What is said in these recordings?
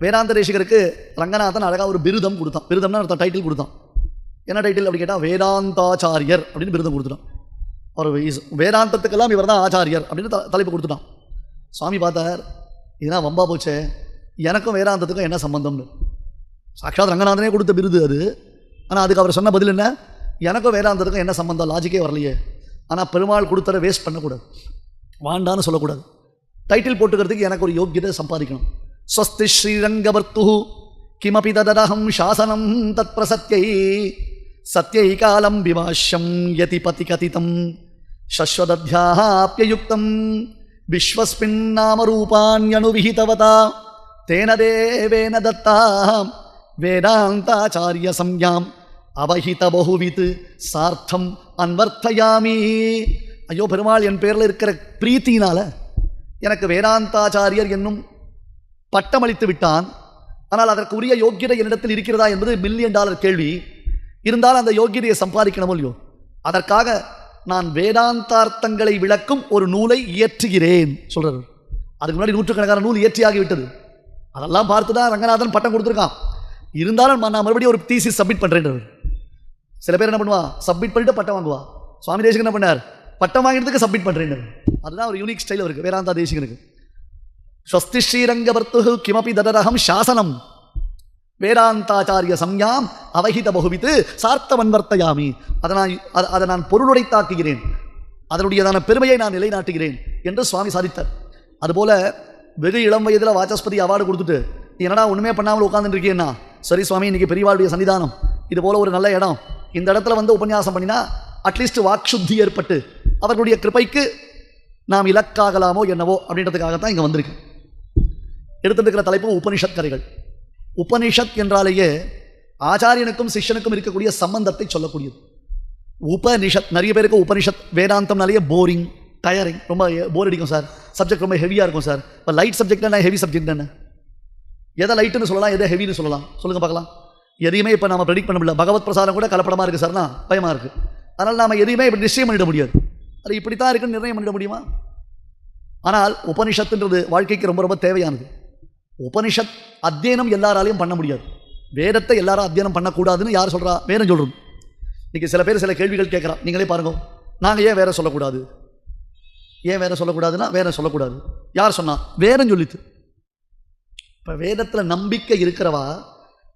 வேதாந்த ரேஷிகருக்கு ரங்கநாதன் அழகாக ஒரு பிருதம் கொடுத்தான். பிருதம்னா அர்த்தம் டைட்டில் கொடுத்தான். என்ன டைட்டில் அப்படி கேட்டால் வேதாந்தாச்சாரியர் அப்படின்னு பிருதம் கொடுத்துட்டான். அவர் வேதாந்தத்துக்கெல்லாம் இவர் தான் ஆச்சாரியர் அப்படின்னு த- தலைப்பு கொடுத்துட்டான். சுவாமி பார்த்தார் இதெல்லாம் வம்பா போச்சே. எனக்கும் வேதாந்தத்துக்கும் என்ன சம்பந்தம்னு? சாட்சாத் ரங்கநாதனே கொடுத்த விருது அது. ஆனால் அதுக்கு அவர் சொன்ன பதில் என்ன? எனக்கும் வேதாந்தத்துக்கும் என்ன சம்பந்தம்? லாஜிக்கே வரலையே. ஆனால் பெருமாள் கொடுத்தத வேஸ்ட் பண்ணக்கூடாது. வாண்டான்னு சொல்லக்கூடாது. டைட்டில் போட்டுக்கிறதுக்கு எனக்கு ஒரு யோக்கியத்தை சம்பாதிக்கணும். ஸ்வஸ்தி ஸ்ரீரங்கவர்த்து கிமபி ததரஹம் சாசனம் தத் பிரசத்யை சத்யை காலம் விவாஷ்யம் யதி பதி கதிதம் சஸ்வதத்யாப்யயுக்தம் விஸ்வஸ்மின் நாமரூபாண்யனுவிஹிதவதா தேன தேவேன தத்தாம் வேதாந்தாச்சாரிய சம்யாம் அவஹித பகுவித் சார்த்தம் அன்வர்த்தயாமி ஐயோ பெருமாள் என் பேரில் இருக்கிற பிரீத்தினால எனக்கு வேதாந்தாச்சாரியர் என்னும் பட்டமளித்து விட்டான். ஆனால் அதற்கு உரிய யோக்கியதை என்னிடத்தில் இருக்கிறதா என்பது மில்லியன் டாலர் கேள்வி. இருந்தாலும் அந்த யோக்கியதையை சம்பாதிக்கணுமோ இல்லையோ? அதற்காக நான் வேதாந்தார்த்தங்களை விளக்கும் ஒரு நூலை இயற்றுகிறேன் சொல்கிறார் அதுக்கு முன்னாடி நூற்றுக்கணக்கான நூல் இயற்றியாகி விட்டது அதெல்லாம் பார்த்து தான் ரங்கநாதன் பட்டம் கொடுத்துருக்கான். இருந்தாலும் நான் மறுபடியும் ஒரு தீசி சப்மிட் பண்ணுறேன் சில பேர் என்ன பண்ணுவா? சப்மிட் பண்ணிட்டு பட்டம் வாங்குவா. சுவாமி தேசிகன் என்ன பண்ணார்? பட்டம் வாங்கினதுக்கு சப்மிட் பண்ணுறேன் அதுதான் ஒரு யூனிக் ஸ்டைல் இருக்குது வேதாந்தா தேசிகனுக்கு. ஸ்வஸ்தி ஸ்ரீரங்கவர்த்து கிமபி ததரகம் சாசனம் வேதாந்தாச்சாரிய சம்யாம் அவஹித பகுவித்து சார்த்தவன்வர்த்தயாமி. அதை நான் அதை நான் பொருளுடை தாக்குகிறேன் அதனுடையதான பெருமையை நான் நிலைநாட்டுகிறேன் என்று சுவாமி சாதித்தார். அதுபோல வெகு இளம் வயதில் வாச்சஸ்பதி அவார்டு கொடுத்துட்டு நீ என்னடா ஒன்றுமே பண்ணாமல் உட்காந்துருக்கேன்னா சரி சுவாமி இன்றைக்கி பெரியவாளுடைய சன்னிதானம். இது போல ஒரு நல்ல இடம். இந்த இடத்துல வந்து உபன்யாசம் பண்ணினா அட்லீஸ்ட் வாக்ஷுத்தி ஏற்பட்டு அவர்களுடைய கிருபைக்கு நாம் இலக்காகலாமோ என்னவோ அப்படின்றதுக்காகத்தான் இங்கே வந்திருக்கு. எடுத்துருக்கிற தலைப்பு உபனிஷத் கதைகள் உபனிஷத் என்றாலேயே ஆச்சாரியனுக்கும் சிஷ்யனுக்கும் இருக்கக்கூடிய சம்பந்தத்தை சொல்லக்கூடியது. உபனிஷத் நிறைய பேருக்கு உபனிஷத் வேதாந்தம்னாலேயே போரிங் டயரிங் ரொம்ப போர் அடிக்கும் சார். சப்ஜெக்ட் ரொம்ப ஹெவியாக இருக்கும் சார். இப்போ லைட் சப்ஜெக்ட் என்ன? ஹெவி சப்ஜெக்ட் என்ன? எதை லைட்டுன்னு சொல்லலாம் எதை ஹெவின்னு சொல்லலாம்? சொல்லுங்க பார்க்கலாம். எதையுமே இப்போ நம்ம ப்ரெடிக்ட் பண்ண முடியல. பகவத் பிரசாதம் கூட கலப்படமாக இருக்குது சார்னா பயமாக இருக்குது அதனால் நாம் எதையுமே இப்படி நிச்சயம் பண்ணிட முடியாது. அது இப்படி தான் இருக்குன்னு நிர்ணயம் பண்ணிட முடியுமா? ஆனால் உபனிஷத்துன்றது வாழ்க்கைக்கு ரொம்ப ரொம்ப தேவையானது. உபனிஷத் அத்தியனம் எல்லாராலையும் பண்ண முடியாது. வேதத்தை எல்லாரும் அத்தியனம் பண்ணக்கூடாதுன்னு யார் சொல்கிறா வேதம் சொல்கிறது இன்றைக்கி சில பேர் சில கேள்விகள் கேட்குறா. நீங்களே பாருங்க. நாங்கள் ஏன் வேற சொல்லக்கூடாது? ஏன் வேற சொல்லக்கூடாதுன்னா வேற சொல்லக்கூடாது. யார் சொன்னா? வேதம் சொல்லித்து. இப்போ வேதத்தில் நம்பிக்கை இருக்கிறவா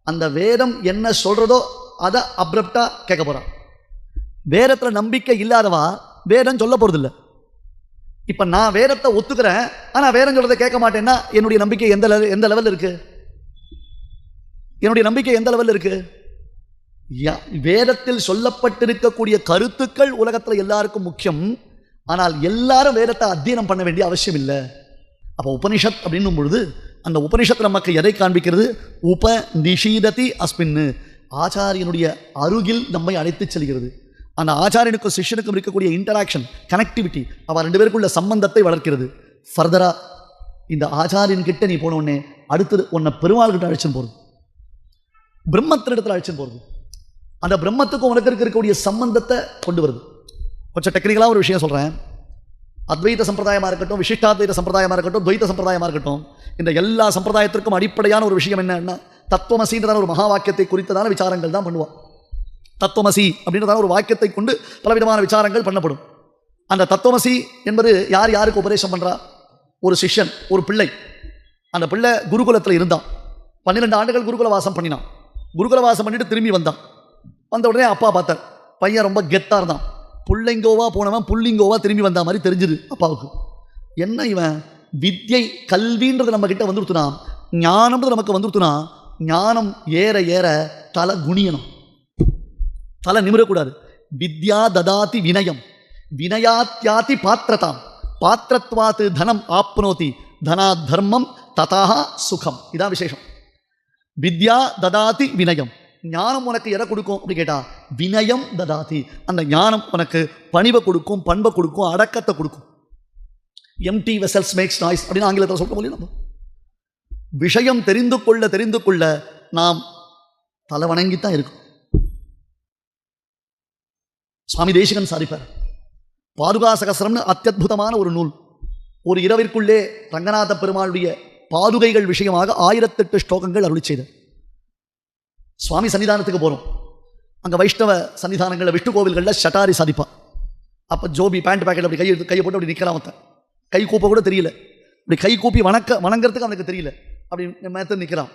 அந்த வேதம் என்ன சொல்கிறதோ அதை அப்ரப்டாக கேட்க போகிறான் வேதத்தில் நம்பிக்கை இல்லாதவா வேதம் சொல்ல போகிறதில்ல இப்போ நான் வேதத்தை ஒத்துக்கிறேன் ஆனால் வேதம் சொல்கிறத கேட்க மாட்டேன்னா என்னுடைய நம்பிக்கை எந்த லெவல் எந்த லெவலில் இருக்கு? என்னுடைய நம்பிக்கை எந்த லெவலில் இருக்கு? யா- வேதத்தில் சொல்லப்பட்டிருக்கக்கூடிய கருத்துக்கள் உலகத்தில் எல்லாருக்கும் முக்கியம். ஆனால் எல்லாரும் வேதத்தை அத்தியனம் பண்ண வேண்டிய அவசியம் இல்லை. அப்போ உபனிஷத் அப்படின்னும் பொழுது அந்த உபனிஷத்தில் நமக்கு எதை காண்பிக்கிறது? உப நிஷீததி அஸ்மின்னு. ஆச்சாரியனுடைய அருகில் நம்மை அழைத்துச் செல்கிறது. அந்த ஆச்சாரியனுக்கும் சிஷ்யனுக்கும் இருக்கக்கூடிய இன்டராக்ஷன் கனெக்டிவிட்டி அவள் ரெண்டு பேருக்குள்ள சம்பந்தத்தை வளர்க்கிறது. ஃபர்தராக இந்த ஆச்சாரியன் கிட்ட நீ போன உடனே அடுத்தது உன்னை பெருமாள்கிட்ட அழைச்சின்னு அழைச்சுன்னு போகிறது பிரம்மத்தினிடத்தில் அழைச்சின்னு போகிறது அந்த பிரம்மத்துக்கும் உனக்கு இருக்கக்கூடிய சம்பந்தத்தை கொண்டு வருது. கொஞ்சம் டெக்னிக்கலாக ஒரு விஷயம் சொல்கிறேன் அத்வைத சம்பிரதாயமாக இருக்கட்டும் விசிஷ்டாத்வைத சம்பிரதாயமாக இருக்கட்டும் துவைத சம்பிரதாயமாக இருக்கட்டும் இந்த எல்லா சம்பிரதாயத்திற்கும் அடிப்படையான ஒரு விஷயம் என்னன்னா தத்துவமசின்றதான ஒரு மகா வாக்கியத்தை குறித்ததான விசாரங்கள் தான் பண்ணுவான். தத்துவமசி அப்படின்றதான ஒரு வாக்கியத்தை கொண்டு பலவிதமான விசாரங்கள் பண்ணப்படும். அந்த தத்துவமசி என்பது யார் யாருக்கு உபதேசம் பண்ணுறா ஒரு சிஷ்யன் ஒரு பிள்ளை. அந்த பிள்ளை குருகுலத்தில் இருந்தான். பன்னிரெண்டு ஆண்டுகள் குருகுல வாசம் பண்ணினான். குருகுல வாசம் பண்ணிட்டு திரும்பி வந்தான். வந்த உடனே அப்பா பார்த்தார். பையன் ரொம்ப கெத்தாக இருந்தான். புள்ளைங்கோவா போனவன் புள்ளிங்கோவா திரும்பி வந்த மாதிரி தெரிஞ்சுது அப்பாவுக்கு. என்ன இவன்? வித்யை கல்வின்றது நம்ம கிட்ட வந்துருத்துனா ஞானம்ன்றது நமக்கு வந்துருத்துனா ஞானம் ஏற ஏற தலை குனியணும். தலை நிமிரக்கூடாது. வித்யா ததாதி வினயம். வினயாத்யாதி பாத்திரதாம். பாத்திரத்வாத்து தனம் ஆப்னோதி. தனா தர்மம் ததா சுகம். இதான் விசேஷம். வித்யா ததாதி வினயம். ஞானம் உனக்கு எதை கொடுக்கும் அப்படி கேட்டால் வினயம் ததாதி. அந்த ஞானம் உனக்கு பணிவை கொடுக்கும் பண்பை கொடுக்கும் அடக்கத்தை கொடுக்கும். எம்டி வெசல்ஸ் மேக்ஸ் நாய்ஸ் அப்படின்னு ஆங்கிலத்தில் சொல்ல முடியும் நம்ம? விஷயம் தெரிந்து கொள்ள தெரிந்து கொள்ள நாம் தலை வணங்கித்தான் இருக்கும். சுவாமி தேசிகன் சாதிப்பார். பாதுகா சகசரம்னு அத்தியுதமான ஒரு நூல். ஒரு இரவிற்குள்ளே ரங்கநாத பெருமாளுடைய பாதுகைகள் விஷயமாக ஆயிரத்தெட்டு ஸ்லோகங்கள் அருளி செய்தார். சுவாமி சன்னிதானத்துக்கு போகிறோம் அங்கே வைஷ்ணவ சன்னிதானங்களில் விஷ்ணு கோவில்களில் ஷட்டாரி சாதிப்பான் அப்போ ஜோபி பேண்ட் பேக்கெட் அப்படி கையை கையை போட்டு அப்படி நிற்கிறான் அவன் கை கூப்ப கூட தெரியல. இப்படி கை கூப்பி வணக்க வணங்குறதுக்கு அவனுக்கு தெரியல. அப்படி மேத்து நிற்கிறான்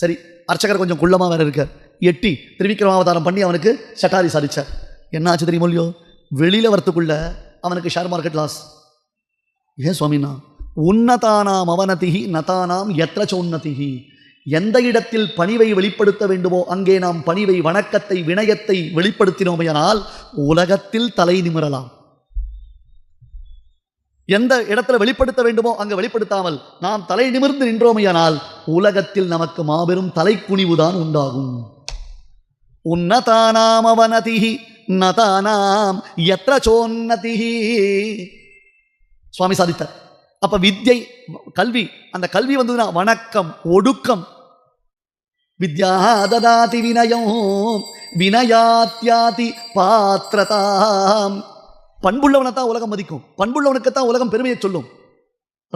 சரி அர்ச்சகர் கொஞ்சம் குள்ளமாக வேற இருக்கார். எட்டி திருவிக்ரமாவதாரம் பண்ணி அவனுக்கு ஷட்டாரி சாதிச்சார். என்ன ஆச்சு தெரியுமோ இல்லையோ? வெளியில் வரத்துக்குள்ள அவனுக்கு ஷேர் மார்க்கெட் லாஸ் ஏன் சுவாமினா உன்னதானாம் அவனதிகி நதானாம் எத்திர உன்னதிகி எந்த இடத்தில் பணிவை வெளிப்படுத்த வேண்டுமோ அங்கே நாம் பணிவை வணக்கத்தை வினயத்தை வெளிப்படுத்தினோமையானால் உலகத்தில் தலை நிமிரலாம். எந்த இடத்துல வெளிப்படுத்த வேண்டுமோ அங்கே வெளிப்படுத்தாமல் நாம் தலை நிமிர்ந்து நின்றோமையானால் உலகத்தில் நமக்கு மாபெரும் தலைக்குனிவுதான் உண்டாகும். உன்னதானாம் அவனதிகி நதானாம் எத்த சோன்னதி சுவாமி சாதித்தார். அப்போ வித்யை கல்வி அந்த கல்வி வந்ததுன்னா வணக்கம் ஒடுக்கம். வித்யா ததாதி வினயம் வினயாத்யாதி பாத்திரதாம். பண்புள்ளவனை தான் உலகம் மதிக்கும். பண்புள்ளவனுக்குத்தான் உலகம் பெருமையை சொல்லும்.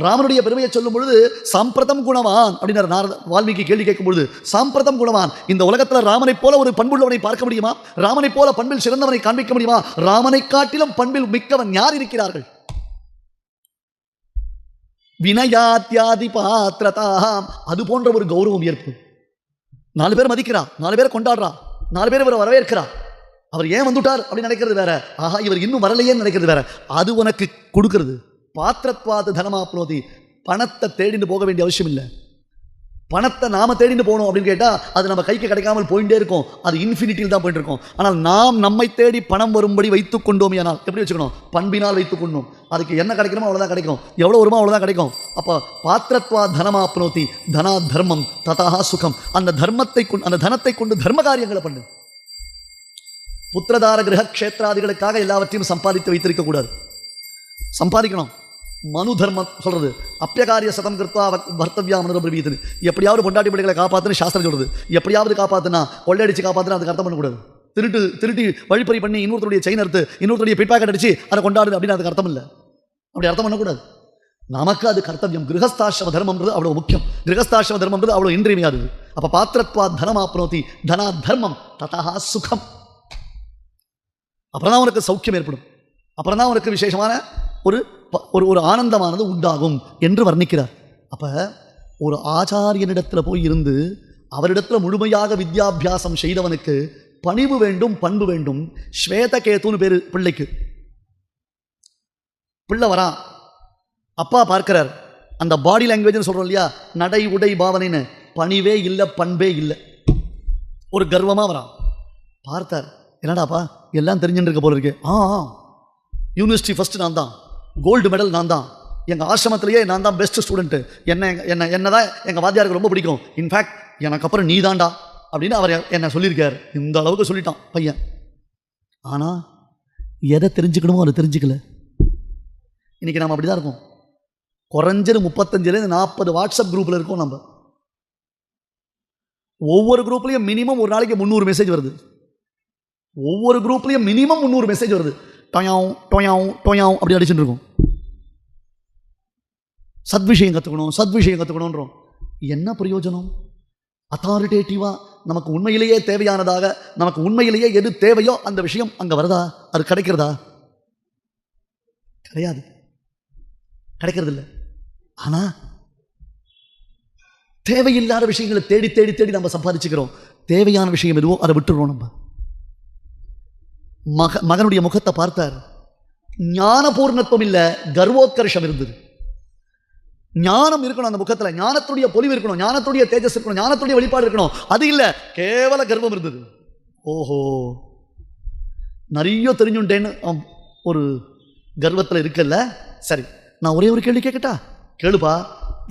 ராமனுடைய பெருமையை சொல்லும் பொழுது சாம்பிரதம் குணவான் அப்படின்னார் நாரத வால்மீகி கேள்வி கேட்கும் பொழுது சாம்பிரதம் குணவான் இந்த உலகத்துல ராமனை போல ஒரு பண்புள்ளவனை பார்க்க முடியுமா? ராமனை போல பண்பில் சிறந்தவனை காண்பிக்க முடியுமா? ராமனை காட்டிலும் பண்பில் மிக்கவன் யார் இருக்கிறார்கள்? வினயாத்தியாதி பாத்திரதாம் அது போன்ற ஒரு கௌரவம் ஏற்படும் நாலு பேர் மதிக்கிறா நாலு பேரை கொண்டாடுறா நாலு பேர் இவரை வரவேற்கிறா. அவர் ஏன் வந்துட்டார் அப்படின்னு நினைக்கிறது வேற. ஆஹா இவர் இன்னும் வரலையேன்னு நினைக்கிறது வேற. அது உனக்கு கொடுக்கறது. பாத்திரத்வாது தனமாப்னோதி பணத்தை தேடிட்டு போக வேண்டிய அவசியம் இல்லை பணத்தை நாம தேடிட்டு போகணும் அப்படின்னு கேட்டால் அது நம்ம கைக்கு கிடைக்காமல் போயிட்டே இருக்கும். அது இன்ஃபினிட்டியில் தான் போயிட்டு இருக்கும். ஆனால் நாம் நம்மை தேடி பணம் வரும்படி வைத்துக் கொண்டோம் ஆனால் எப்படி வச்சுக்கணும்? பண்பினால் வைத்துக் கொண்டோம். அதுக்கு என்ன கிடைக்கணுமோ அவ்வளோதான் கிடைக்கும். எவ்வளோ வருமோ அவ்வளோதான் கிடைக்கும். அப்போ பாத்திரத்வா தனமாப்னோதி தனா தர்மம் ததா சுகம். அந்த தர்மத்தை கொண்டு அந்த தனத்தை கொண்டு தர்ம காரியங்களை பண்ணு. புத்திரதார கிரக கஷேத்திராதிகளுக்காக எல்லாவற்றையும் சம்பாதித்து வைத்திருக்கக்கூடாது சம்பாதிக்கணும். மனு தர்மம் சொல்றது. அப்பியகாரிய சதம் கிருத்தா பர்த்தவியா மனு பிரபீதன் எப்படியாவது பொண்டாட்டி பிள்ளைகளை காப்பாத்துன்னு சாஸ்திரம் சொல்கிறது எப்படியாவது காப்பாத்துனா கொள்ளையடிச்சு காப்பாத்துனா அதுக்கு அர்த்தம் பண்ணக்கூடாது. திருட்டு திருட்டி வழிப்பறி பண்ணி இன்னொருத்தருடைய செயின் எடுத்து இன்னொருத்தருடைய பிட்பாக்கெட் அடிச்சு அதை கொண்டாடு அப்படின்னு அதுக்கு அர்த்தம் இல்லை. அப்படி அர்த்தம் பண்ணக்கூடாது. நமக்கு அது கர்த்தவியம். கிரகஸ்தாசிரம தர்மம்ன்றது அவ்வளோ முக்கியம். கிரகஸ்தாசிரம தர்மம்ன்றது அவ்வளோ இன்றியமையாது அப்போ பாத்திரத்வா தனமாப்னோதி தனா தர்மம் ததா சுகம். அப்புறம் தான் உனக்கு சௌக்கியம் ஏற்படும். அப்புறம் தான் உனக்கு விசேஷமான ஒரு ப- ஒரு ஒரு ஆனந்தமானது உண்டாகும் என்று வர்ணிக்கிறார். அப்போ ஒரு ஆச்சாரியனிடத்தில் போய் இருந்து அவரிடத்தில் முழுமையாக வித்யாபியாசம் செய்தவனுக்கு பணிவு வேண்டும் பண்பு வேண்டும். ஸ்வேதகேத்துன்னு பேர் பிள்ளைக்கு. பிள்ளை வரான் அப்பா பார்க்கிறார். அந்த பாடி லாங்குவேஜ்னு சொல்கிறோம் இல்லையா? நடை உடை பாவனைன்னு. பணிவே இல்லை பண்பே இல்லை. ஒரு கர்வமாக வரான் பார்த்தார். என்னடாப்பா? எல்லாம் தெரிஞ்சுட்டு இருக்க போல இருக்கு. ஆ ஆ. யூனிவர்சிட்டி ஃபஸ்ட்டு நான் தான் கோல்டு மெடல் நான் தான் எங்கள் ஆசிரமத்திலேயே நான் தான் பெஸ்ட் ஸ்டூடெண்ட்டு என்ன என்ன என்ன தான் எங்கள் வாத்தியாருக்கு ரொம்ப பிடிக்கும். இன்ஃபேக்ட் எனக்கு அப்புறம் நீ தான்டா அப்படின்னு அவர் என்னை சொல்லியிருக்கார். இந்த அளவுக்கு சொல்லிட்டான் பையன். ஆனால் எதை தெரிஞ்சுக்கணுமோ அதை தெரிஞ்சுக்கல. இன்றைக்கி நம்ம அப்படி தான் இருக்கோம். குறைஞ்சது முப்பத்தஞ்சுலேருந்து நாற்பது வாட்ஸ்அப் குரூப்பில் இருக்கோம் நம்ம ஒவ்வொரு குரூப்லேயும் மினிமம் ஒரு நாளைக்கு முந்நூறு மெசேஜ் வருது. ஒவ்வொரு குரூப்லேயும் மினிமம் முந்நூறு மெசேஜ் வருது. டொயாவும் டொயாவும் டொயாவும் அப்படி அடிச்சுட்டு இருக்கோம். சத்விஷயம் கற்றுக்கணும் சத்விஷயம் கற்றுக்கணுன்றோம் என்ன பிரயோஜனம்? அத்தாரிட்டேட்டிவாக நமக்கு உண்மையிலேயே தேவையானதாக நமக்கு உண்மையிலேயே எது தேவையோ அந்த விஷயம் அங்கே வருதா? அது கிடைக்கிறதா? கிடையாது. கிடைக்கிறதில்ல. ஆனால் தேவையில்லாத விஷயங்களை தேடி தேடி தேடி நம்ம சம்பாதிச்சுக்கிறோம். தேவையான விஷயம் எதுவோ அதை விட்டுருவோம் நம்ம. மக மகனுடைய முகத்தை பார்த்தார். ஞானபூர்ணத்துவம் இல்லை கர்வோத்கர்ஷம் இருந்தது. ஞானம் இருக்கணும் அந்த முகத்தில். ஞானத்துடைய பொலிவு இருக்கணும். ஞானத்துடைய தேஜஸ் இருக்கணும். ஞானத்துடைய வெளிப்பாடு இருக்கணும். அது இல்லை. கேவல கர்வம் இருந்தது. ஓஹோ. நிறைய தெரிஞ்சுட்டேன்னு ஒரு கர்வத்தில் இருக்கல்ல. சரி நான் ஒரே ஒரு கேள்வி கேட்கட்டா கேளுப்பா.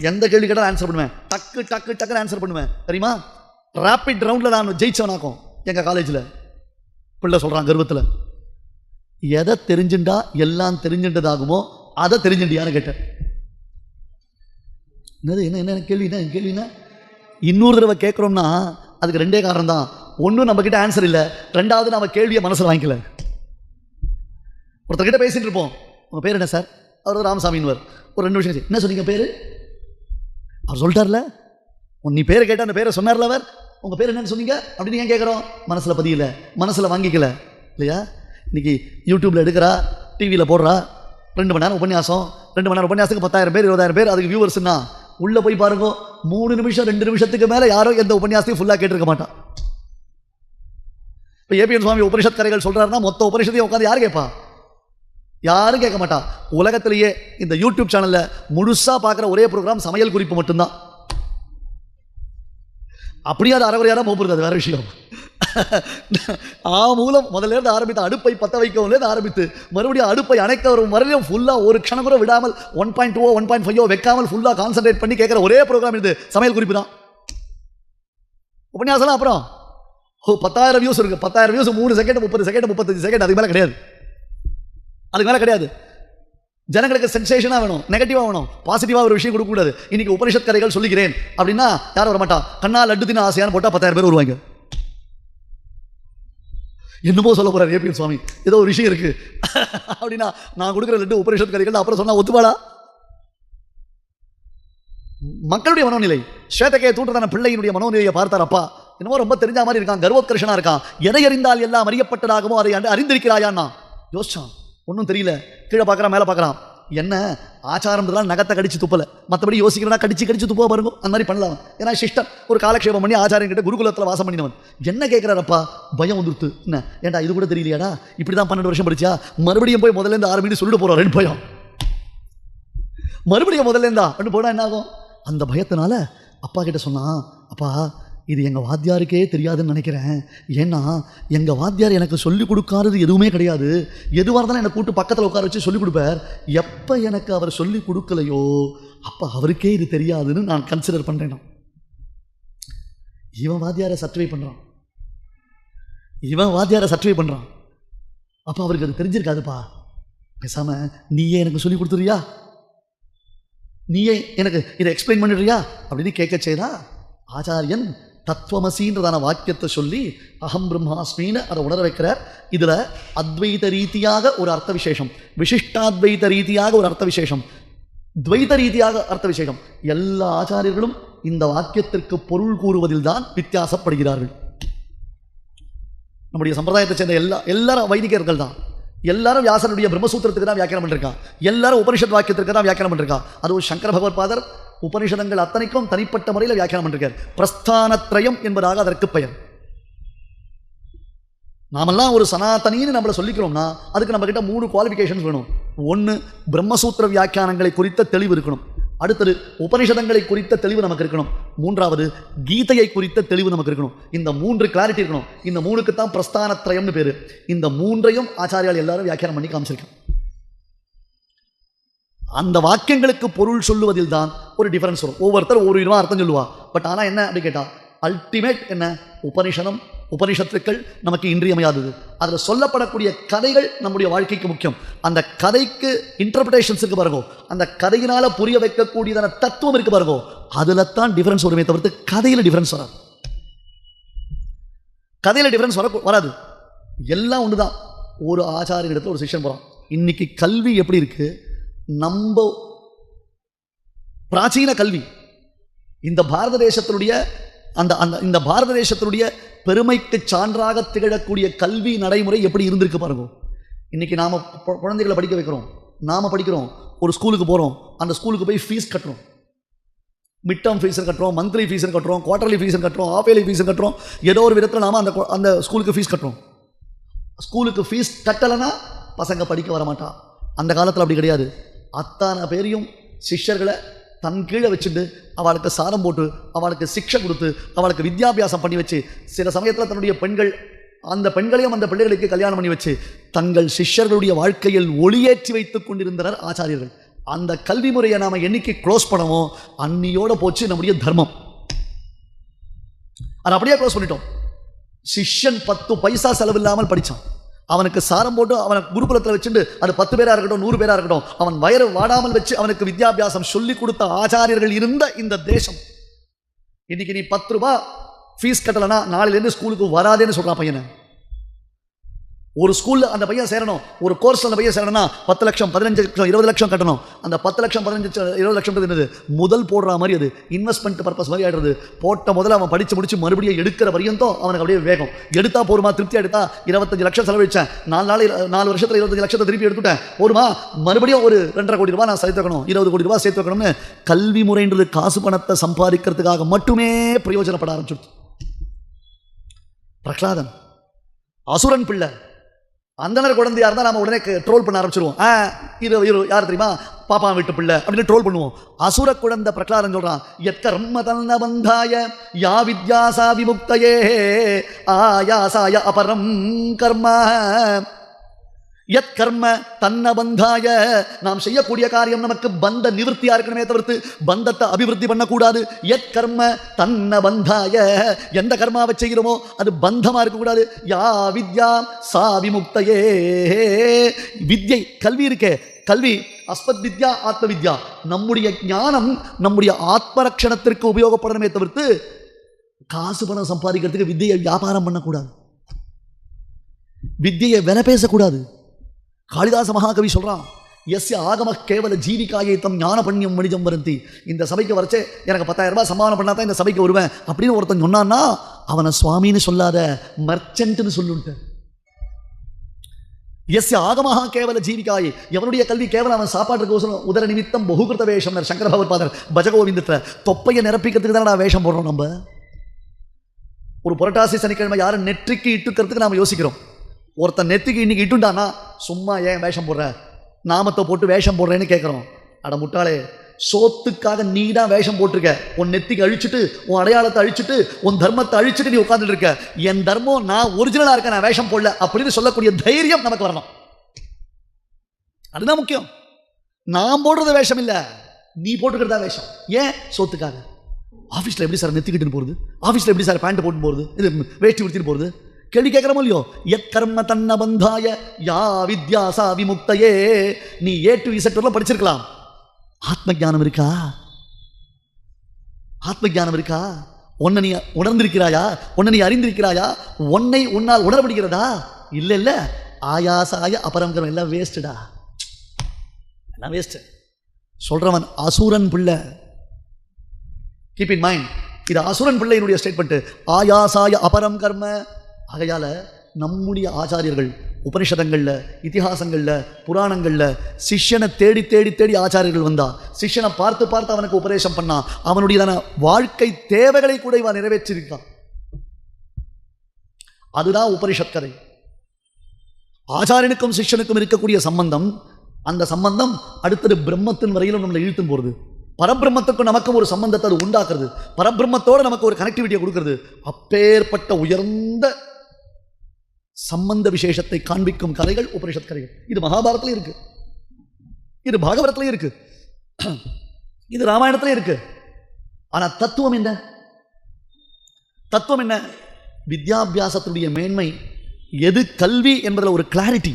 எந்த கேள்வி கேட்டாலும் ஆன்சர் பண்ணுவேன். டக்கு டக்கு டக்குன்னு ஆன்சர் பண்ணுவேன். தெரியுமா? ராப்பிட் ரவுண்டில் நான் ஜெயிச்சவனாக்கும் எங்கள் காலேஜில் பிள்ளை சொல்கிறான் கர்வத்தில். எதை தெரிஞ்சுண்டா எல்லாம் தெரிஞ்சுட்டதாகுமோ அதை தெரிஞ்சுண்டியான்னு கேட்டேன். என்னது என்ன என்ன கேள்வினா கேள்வினா இன்னொரு தடவை கேட்குறோம்னா அதுக்கு ரெண்டே காரணம் தான். ஒன்றும் நம்மக்கிட்ட ஆன்சர் இல்லை ரெண்டாவது நம்ம கேள்வியை மனசில் வாங்கிக்கல. ஒருத்தர்கிட்ட பேசிகிட்டு இருப்போம். உங்கள் பேர் என்ன சார் அவர் ராமசாமின்வர் ஒரு ரெண்டு விஷயம் என்ன சொன்னீங்க பேர்? அவர் சொல்லிட்டார்ல? உன் நீ பேரை கேட்ட அந்த பேரை சொன்னார்ல அவர்? உங்கள் பேர் என்னன்னு சொன்னீங்க? அப்படின்னு ஏன் கேட்குறோம்? மனசில் பதியல. மனசில் வாங்கிக்கல. இல்லையா? இன்னைக்கு யூடியூப்பில் எடுக்கிறா டிவியில் போடுறா. ரெண்டு மணி நேரம் உபன்யாசம் ரெண்டு மணி நேரம் உபன்யாசத்துக்கு பத்தாயிரம் பேர் இருபதாயிரம் பேர் அதுக்கு வியூவர்ஸ்னா உள்ளே போய் பாருங்க. மூணு நிமிஷம் ரெண்டு நிமிஷத்துக்கு மேலே யாரும் எந்த உபன்யாசத்தையும் ஃபுல்லாக கேட்டிருக்க மாட்டான் இப்போ ஏபிஎன் சுவாமி உபனிஷத் கரைகள் சொல்கிறாருன்னா மொத்த உபனிஷத்தையும் உட்காந்து யார் கேட்பா யாரும் கேட்க மாட்டா. உலகத்திலேயே இந்த யூடியூப் சேனலில் முழுசாக பார்க்குற ஒரே ப்ரோக்ராம் சமையல் குறிப்பு மட்டும்தான். அப்படியே அது அறகுறையாக போகிறது அது வேற விஷயம். ஆ மூலம் முதல்ல இருந்து ஆரம்பித்து அடுப்பை பற்ற வைக்கவும்லேருந்து ஆரம்பித்து மறுபடியும் அடுப்பை அணைக்க வரும் வரையிலும் ஃபுல்லாக ஒரு க்ஷணம் கூட விடாமல் one point two one point ஃபைவோ வைக்காமல் ஃபுல்லாக கான்சென்ட்ரேட் பண்ணி கேட்குற ஒரே ப்ரோக்ராம் இது. சமையல் குறிப்பு தான். உபன்யாசம்லாம் அப்புறம்? ஓ பத்தாயிரம் வியூஸ் இருக்குது பத்தாயிரம் வியூஸ் மூணு செகண்ட் முப்பது செகண்ட் முப்பத்தஞ்சு செகண்ட் அதுக்கு மேலே கிடையாது. அதுக்கு மேலே கிடையாது. ஜனங்களுக்கு சென்சேஷனாக வேணும் நெகட்டிவாக வேணும். பாசிட்டிவாக ஒரு விஷயம் கொடுக்கக்கூடாது. இன்னைக்கு உபனிஷத் கதைகள் சொல்லிக்கிறேன் அப்படின்னா யாரும் வரமாட்டா? கண்ணா லட்டு தின ஆசையான்னு போட்டால் பத்தாயிரம் பேர் வருவாங்க. என்னமோ சொல்ல போகிறார் ஏபிஎன் சுவாமி. ஏதோ ஒரு விஷயம் இருக்கு. அப்படின்னா நான் கொடுக்குற லட்டு உபனிஷத் கதைகள் அப்புறம் சொன்னால் ஒத்துவாளா மக்களுடைய மனோநிலை. ஸ்வேதகையை தூண்டுறதான பிள்ளையினுடைய மனோநிலையை பார்த்தார் அப்பா. என்னமோ ரொம்ப தெரிஞ்ச மாதிரி இருக்கான் கர்வோத்கர்ஷனாக இருக்கான். எதை அறிந்தால் எல்லாம் அறியப்பட்டதாகவோ அதை அண்டு அறிந்திருக்கிறாயான்னா? யோசிச்சான். ஒன்றும் தெரியல. கீழே பார்க்குறான் மேலே பார்க்குறான் என்ன? ஆச்சாரம்ன்றதுலாம் நகத்தை கடிச்சு துப்பல. மற்றபடி யோசிக்கிறனா கடிச்சு கடிச்சு துப்ப பாருங்க. அந்த மாதிரி பண்ணலாம். ஏன்னா சிஷ்டம் ஒரு காலக்ஷேபம் பண்ணி ஆச்சாரம் கிட்ட குருகுலத்தில் வாசம் பண்ணினவன். என்ன கேட்குறாரப்பா பயம் வந்துருத்து என்ன? ஏன்டா இது கூட தெரியலையாடா? இப்படி தான் பன்னெண்டு வருஷம் படிச்சா? மறுபடியும் போய் முதல்ல இருந்து ஆரம்பிட்டு சொல்லிட்டு போகிறோம் ரெண்டு பயம். மறுபடியும் முதல்ல இருந்தா அப்படின்னு போனால் என்ன ஆகும்? அந்த பயத்தினால அப்பா கிட்ட சொன்னான் அப்பா இது எங்கள் வாத்தியாருக்கே தெரியாதுன்னு நினைக்கிறேன். ஏன்னா எங்கள் வாத்தியார் எனக்கு சொல்லிக் கொடுக்காதது எதுவுமே கிடையாது. எதுவாக இருந்தாலும் என்னை கூட்டு பக்கத்தில் உட்கார வச்சு சொல்லிக் கொடுப்பார். எப்போ எனக்கு அவர் சொல்லிக் கொடுக்கலையோ அப்போ அவருக்கே இது தெரியாதுன்னு நான் கன்சிடர் பண்ணுறேன் இவன் வாத்தியாரை சர்டிஃபை பண்ணுறான் இவன் வாத்தியாரை சர்டிஃபை பண்ணுறான் அப்போ அவருக்கு அது தெரிஞ்சிருக்காதுப்பா. பேசாமல் நீயே எனக்கு சொல்லி கொடுத்துறியா நீயே எனக்கு இதை எக்ஸ்பிளைன் பண்ணிடுறியா? அப்படின்னு கேட்க செய்தா ஆச்சாரியன் தத்துவமசின்றதான வாக்கியத்தை சொல்லி அகம் பிரம்மாஸ்மின்னு அதை உணர வைக்கிறார். இதில் அத்வைத ரீதியாக ஒரு அர்த்த விசேஷம் விசிஷ்டாத்வைத ரீதியாக ஒரு அர்த்த விசேஷம் துவைத ரீதியாக அர்த்த விசேஷம் எல்லா ஆச்சாரியர்களும் இந்த வாக்கியத்திற்கு பொருள் கூறுவதில் தான் வித்தியாசப்படுகிறார்கள். நம்முடைய சம்பிரதாயத்தை சேர்ந்த எல்லா எல்லாரும் வைதிகர்கள் தான். எல்லாரும் வியாசனுடைய பிரம்மசூத்திரத்துக்கு தான் வியாக்கியானம் பண்ணிருக்கா. எல்லாரும் உபனிஷத் வாக்கியத்திற்கு தான் வியாக்கியானம் பண்ணிருக்கா. அதுவும் சங்கர பகவத்பாதர் உபனிஷதங்கள் அத்தனைக்கும் தனிப்பட்ட முறையில் வியாக்கியானம் பண்ணிருக்கார். பிரஸ்தானத்ரயம் என்பதாக அதற்கு பெயர். நாமெல்லாம் ஒரு சனாதனின்னு நம்மளை சொல்லிக்கிறோம்னா அதுக்கு நம்ம கிட்ட மூணு குவாலிஃபிகேஷன்ஸ் வேணும். ஒன்று பிரம்மசூத்திர வியாக்கியானங்களை குறித்த தெளிவு இருக்கணும். அடுத்தது உபனிஷதங்களை குறித்த தெளிவு நமக்கு இருக்கணும். மூன்றாவது கீதையை குறித்த தெளிவு நமக்கு இருக்கணும். இந்த மூன்று கிளாரிட்டி இருக்கணும். இந்த மூணுக்கு தான் பிரஸ்தானத்ரயம்னு பேர். இந்த மூன்றையும் ஆச்சாரியால் எல்லாரும் வியாக்கியானம் பண்ணி காமிச்சிருக்கேன் அந்த வாக்கியங்களுக்கு பொருள் சொல்லுவதில் தான் ஒரு டிஃபரன்ஸ் வரும். ஒவ்வொருத்தர் ஒவ்வொரு விதமாக அர்த்தம் சொல்லுவா. பட் ஆனால் என்ன அப்படி கேட்டால் அல்டிமேட் என்ன? உபனிஷதம் உபனிஷத்துக்கள் நமக்கு இன்றியமையாதது. அதில் சொல்லப்படக்கூடிய கதைகள் நம்முடைய வாழ்க்கைக்கு முக்கியம். அந்த கதைக்கு இன்டர்பிரேஷன்ஸ் இருக்கு அந்த கதையினால் புரிய வைக்கக்கூடியதான தத்துவம் இருக்கு பாருங்கோ. அதில் தான் டிஃபரன்ஸ் வருமே தவிர்த்து கதையில் டிஃபரன்ஸ் வராது. கதையில் டிஃபரன்ஸ் வர வராது. எல்லாம் ஒன்று தான் ஒரு ஆச்சாரிய ஒரு சிஷ்யன் போகிறான் இன்னைக்கு கல்வி எப்படி இருக்கு? நம்ம பிராச்சீன கல்வி இந்த பாரத தேசத்தினுடைய அந்த அந்த இந்த பாரத தேசத்தினுடைய பெருமைக்கு சான்றாக திகழக்கூடிய கல்வி நடைமுறை எப்படி இருந்திருக்கு பாருங்க. இன்னைக்கு நாம் குழந்தைகளை படிக்க வைக்கிறோம். நாம் படிக்கிறோம். ஒரு ஸ்கூலுக்கு போகிறோம் அந்த ஸ்கூலுக்கு போய் ஃபீஸ் கட்டுறோம். மிட் டேர்ம் ஃபீஸ் கட்டுறோம் மந்த்லி ஃபீஸ் கட்டுறோம் குவார்டர்லி ஃபீஸும் கட்டுறோம் ஆஃப் இயர்லி ஃபீஸ் கட்டுறோம். ஏதோ ஒரு விதத்தில் நாம அந்த அந்த ஸ்கூலுக்கு ஃபீஸ் கட்டுறோம். ஸ்கூலுக்கு ஃபீஸ் கட்டலைன்னா பசங்க படிக்க வர மாட்டான் அந்த காலத்தில் அப்படி கிடையாது. அத்தனை பேரையும் சிஷ்யர்களை தன் கீழே வச்சுட்டு அவளுக்கு சாரம் போட்டு அவளுக்கு சிக்ஷை கொடுத்து அவளுக்கு வித்யாபியாசம் பண்ணி வச்சு சில சமயத்தில் தன்னுடைய பெண்கள் அந்த பெண்களையும் அந்த பிள்ளைகளுக்கு கல்யாணம் பண்ணி வச்சு தங்கள் சிஷ்யர்களுடைய வாழ்க்கையில் ஒளியேற்றி வைத்துக் கொண்டிருந்தனர் ஆச்சாரியர்கள். அந்த கல்வி முறையை நாம் என்னைக்கு க்ளோஸ் பண்ணவோ அன்னியோட போச்சு நம்முடைய தர்மம். அதை அப்படியே க்ளோஸ் பண்ணிட்டோம். சிஷ்யன் பத்து பைசா செலவில்லாமல் படிச்சான். அவனுக்கு சாரம் போட்டு அவனை குருகுலத்தில் வச்சுட்டு அது பத்து பேராக இருக்கட்டும் நூறு பேராக இருக்கட்டும் அவன் வயறு வாடாமல் வச்சு அவனுக்கு வித்யாபியாசம் சொல்லி கொடுத்த ஆச்சாரியர்கள் இருந்த இந்த தேசம். இன்னைக்கு நீ பத்து ரூபா ஃபீஸ் கட்டலைன்னா நாளிலேருந்து ஸ்கூலுக்கு வராதேன்னு சொல்கிறான் பையனை. ஒரு ஸ்கூலில் அந்த பையன் சேரணும். ஒரு கோர்ஸ் அந்த பையன் சேரணும்னா பத்து லட்சம் பதினஞ்சு லட்சம் இருபது லட்சம் கட்டணும். அந்த பத்து லட்சம் பதினஞ்சு லட்சம், இருபது லட்சம் என்னது? முதல் போடுற மாதிரி அது. இன்வெஸ்ட்மெண்ட் பர்பஸ் மாதிரி ஆயிடுறது. போட்ட முதல்ல அவன் படித்து முடிச்சு மறுபடியும் எடுக்கிற வரையந்தோ அவனுக்கு அப்படியே வேகம். எடுத்தா போருமா? திருப்தி எடுத்தா இருபத்தஞ்சு லட்சம் செலவழிச்சேன். நாலு நாள் நாலு வருஷத்தில் இருபத்தஞ்சு லட்சத்தை திருப்பி எடுத்துட்டேன். போருமா? மறுபடியும் ஒரு ரெண்டரை கோடி ரூபாய் நான் சேர்த்து வைக்கணும். இருபது கோடி ரூபாய் சேர்த்து வைக்கணும்னு கல்வி முறைன்றது காசு பணத்தை சம்பாதிக்கிறதுக்காக மட்டுமே பிரயோஜனப்பட ஆரம்பிச்சிருச்சு. பிரகலாதன் அசுரன் பிள்ளை. அந்தனர் குழந்தையாக இருந்தால் நம்ம உடனே ட்ரோல் பண்ண ஆரம்பிச்சிருவோம். ஆ இரு இரு யார் தெரியுமா? பாப்பா வீட்டு பிள்ளை. அப்படின்னு ட்ரோல் பண்ணுவோம். அசுர குழந்தை பிரகலாதன் சொல்கிறான் எத்கர்ம தன்ன பந்தாய யா வித்யாசா விமுக்தையே ஆயாசாய அபரம் கர்மா. எத் கர்ம தன்ன பந்தாய நாம் செய்யக்கூடிய காரியம் நமக்கு பந்த நிவர்த்தியா இருக்கணுமே தவிர்த்து பந்தத்தை அபிவிருத்தி பண்ணக்கூடாது. எத் கர்ம தன்ன பந்தாய எந்த கர்மாவை செய்கிறோமோ அது பந்தமா இருக்கக்கூடாது. யா வித்யா சா விமுக்தையே. வித்யை கல்வி இருக்கே. கல்வி அஸ்மத் வித்யா ஆத்ம வித்யா. நம்முடைய ஞானம் நம்முடைய ஆத்மரக்ஷணத்திற்கு உபயோகப்படணுமே தவிர்த்து காசு பணம் சம்பாதிக்கிறதுக்கு வித்தியை வியாபாரம் பண்ணக்கூடாது. வித்தியை விலை பேசக்கூடாது. காளிதாச மகாகவி சொல்கிறான் எஸ் ஆகம கேவல ஜீவிகாயை தம் ஞான பண்ணியம் மனிதம் வருந்தி. இந்த சபைக்கு வரச்சே எனக்கு பத்தாயிரம் ரூபாய் சம்பாவனை பண்ணா தான் இந்த சபைக்கு வருவேன் அப்படின்னு ஒருத்தன் சொன்னான்னா அவனை சுவாமின்னு சொல்லாத மர்ச்சன்ட்னு சொல்லுன்ட்டு. எஸ் ஆகமஹா கேவல ஜீவிகாயை எவனுடைய கல்வி கேவலம் அவன் சாப்பாட்டுக்கு உதர நிமித்தம் பகுகிருத்த வேஷம் சங்கர பகவத்பாதர் பஜகோவிந்தத்தில் தொப்பையை நிரப்பிக்கிறதுக்கு தானே வேஷம் போடுறோம் நம்ம? ஒரு புரட்டாசி சனிக்கிழமை யாரும் நெற்றிக்கு இட்டுக்கிறதுக்கு நாம் யோசிக்கிறோம். ஒருத்தன் நெத்திக்கு இன்னைக்கு இட்டுண்டானா சும்மா ஏன் வேஷம் போடுற? நாமத்தை போட்டு வேஷம் போடுறேன்னு கேட்குறோம் அட முட்டாளே சோத்துக்காக நீ தான் வேஷம் போட்டிருக்க. உன் நெத்திக்கு அழிச்சிட்டு உன் அடையாளத்தை அழிச்சிட்டு உன் தர்மத்தை அழிச்சிட்டு நீ உட்காந்துட்டு இருக்க. என் தர்மம் நான் ஒரிஜினலாக இருக்கேன் நான் வேஷம் போடல அப்படின்னு சொல்லக்கூடிய தைரியம் நமக்கு வரணும். அதுதான் முக்கியம். நான் போடுறது வேஷம் இல்லை நீ போட்டுக்கிறதா வேஷம். ஏன்? சோத்துக்காக. ஆஃபீஸில் எப்படி சார் நெத்திக்கிட்டு போகிறது ஆஃபீஸில் எப்படி சார் பேண்ட் போட்டு போகிறது இது வேஷ்டி உடுத்திட்டு போகிறது கேள்வி கேட்குறமோ இல்லையோ? எத் கர்ம தன்ன பந்தாய யா வித்யா சா விமுக்தையே. நீ ஏ டு இசட் படிச்சிருக்கலாம். ஆத்ம ஞானம் இருக்கா? ஆத்ம ஞானம் இருக்கா? உன்னை நீ உணர்ந்திருக்கிறாயா? உன்னை நீ அறிந்திருக்கிறாயா? உன்னை உன்னால் உணரப்படுகிறதா? இல்லை இல்ல. ஆயாசாய அபரங்கரம் எல்லாம் வேஸ்ட்டுடா எல்லாம் வேஸ்ட் சொல்றவன் அசூரன் பிள்ளை. கீப் இன் மைண்ட் இது அசுரன் பிள்ளையினுடைய ஸ்டேட்மெண்ட் ஆயாசாய அபரம் கர்ம ஆகையால் நம்முடைய ஆச்சாரியர்கள் உபனிஷதங்கள்ல இத்திஹாசங்களில் புராணங்கள்ல சிஷ்யனை தேடி தேடி தேடி ஆச்சாரியர்கள் வந்தா சிஷ்யனை பார்த்து பார்த்து அவனுக்கு உபதேசம் பண்ணா அவனுடையதான வாழ்க்கை தேவைகளை கூட இவன் நிறைவேற்றியிருக்கான் அதுதான் உபனிஷத்கரை ஆச்சாரியனுக்கும் சிஷ்யனுக்கும் இருக்கக்கூடிய சம்பந்தம் அந்த சம்பந்தம் அடுத்தது பிரம்மத்தின் வரையிலும் நம்மளை இழுத்தும் போகிறது பரபிரம்மத்துக்கும் நமக்கும் ஒரு சம்பந்தத்தை அது உண்டாக்குறது. பரபிரம்மத்தோடு நமக்கு ஒரு கனெக்டிவிட்டியை கொடுக்குறது. அப்பேற்பட்ட உயர்ந்த சம்பந்த விசேஷத்தை காண்பிக்கும் கதைகள் உபனிஷத் கதைகள் இது மகாபாரதத்திலே இருக்கு. இது பாகவரத்திலே இருக்கு. இது ராமாயணத்திலே இருக்கு. ஆனால் தத்துவம் என்ன? தத்துவம் என்ன? வித்யாபியாசத்துடைய மேன்மை எது கல்வி என்பதில் ஒரு கிளாரிட்டி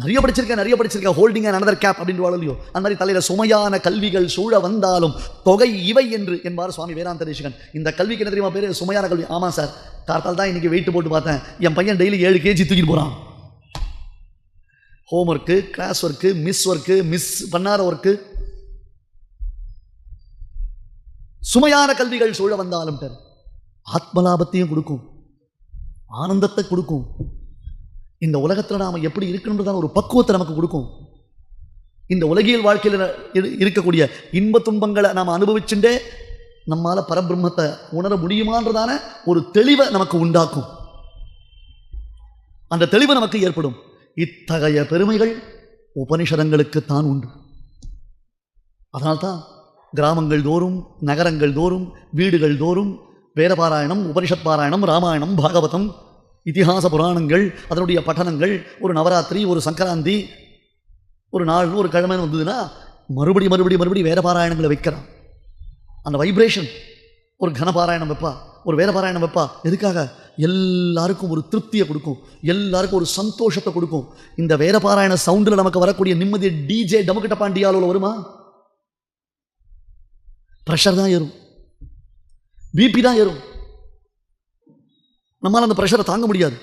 நிறைய படிச்சிருக்கேன் நிறைய படிச்சிருக்கேன். ஹோல்டிங் அண்ட் அனதர் கேப் அப்படின்னு இல்லையோ அந்த மாதிரி தலையில சுமையான கல்விகள் சூழ வந்தாலும் தொகை இவை என்று என்பார் சுவாமி வேதாந்த தேசிகன் இந்த கல்விக்கு என்ன தெரியுமா பேர்? சுமையான கல்வி. ஆமாம் சார். கார்த்தால் தான் இன்னைக்கு வெயிட் போட்டு பார்த்தேன். என் பையன் டெய்லி ஏழு கேஜி தூக்கிட்டு போகிறான் home work class work miss work miss பண்ணாத ஒர்க்கு சுமையான கல்விகள் சூழ வந்தாலும் ஆத்மலாபத்தையும் கொடுக்கும். ஆனந்தத்தை கொடுக்கும். இந்த உலகத்தில் நாம் எப்படி இருக்கணுன்றதான ஒரு பக்குவத்தை நமக்கு கொடுக்கும். இந்த உலகியல் வாழ்க்கையில் இரு- இருக்கக்கூடிய இன்ப துன்பங்களை நாம் அனுபவிச்சுட்டே நம்மால் பரபிரம்மத்தை உணர முடியுமான்றதான ஒரு தெளிவை நமக்கு உண்டாக்கும். அந்த தெளிவு நமக்கு ஏற்படும். இத்தகைய பெருமைகள் உபனிஷதங்களுக்கு தான் உண்டு. அதனால்தான் கிராமங்கள் தோறும் நகரங்கள் தோறும் வீடுகள் தோறும் வேதபாராயணம் உபனிஷத் பாராயணம் ராமாயணம் பாகவதம் இதிகாச புராணங்கள் அதனுடைய பட்டணங்கள் ஒரு நவராத்திரி ஒரு சங்கராந்தி ஒரு நாள் ஒரு கிழமை வந்ததுன்னா மறுபடி மறுபடி மறுபடி வேதபாராயணங்களை வைக்கிறான். அந்த வைப்ரேஷன் ஒரு கனபாராயணம் வைப்பா ஒரு வேத பாராயணம் வைப்பா. எதுக்காக? எல்லாருக்கும் ஒரு திருப்தியை கொடுக்கும். எல்லாருக்கும் ஒரு சந்தோஷத்தை கொடுக்கும். இந்த வேத பாராயண சவுண்டில் நமக்கு வரக்கூடிய நிம்மதி டிஜே டமுக்கிட்ட பாண்டியாலோவில் வருமா? ப்ரெஷர் தான் ஏறும். பிபி தான் ஏறும். நம்மால் அந்த ப்ரெஷரை தாங்க முடியாது.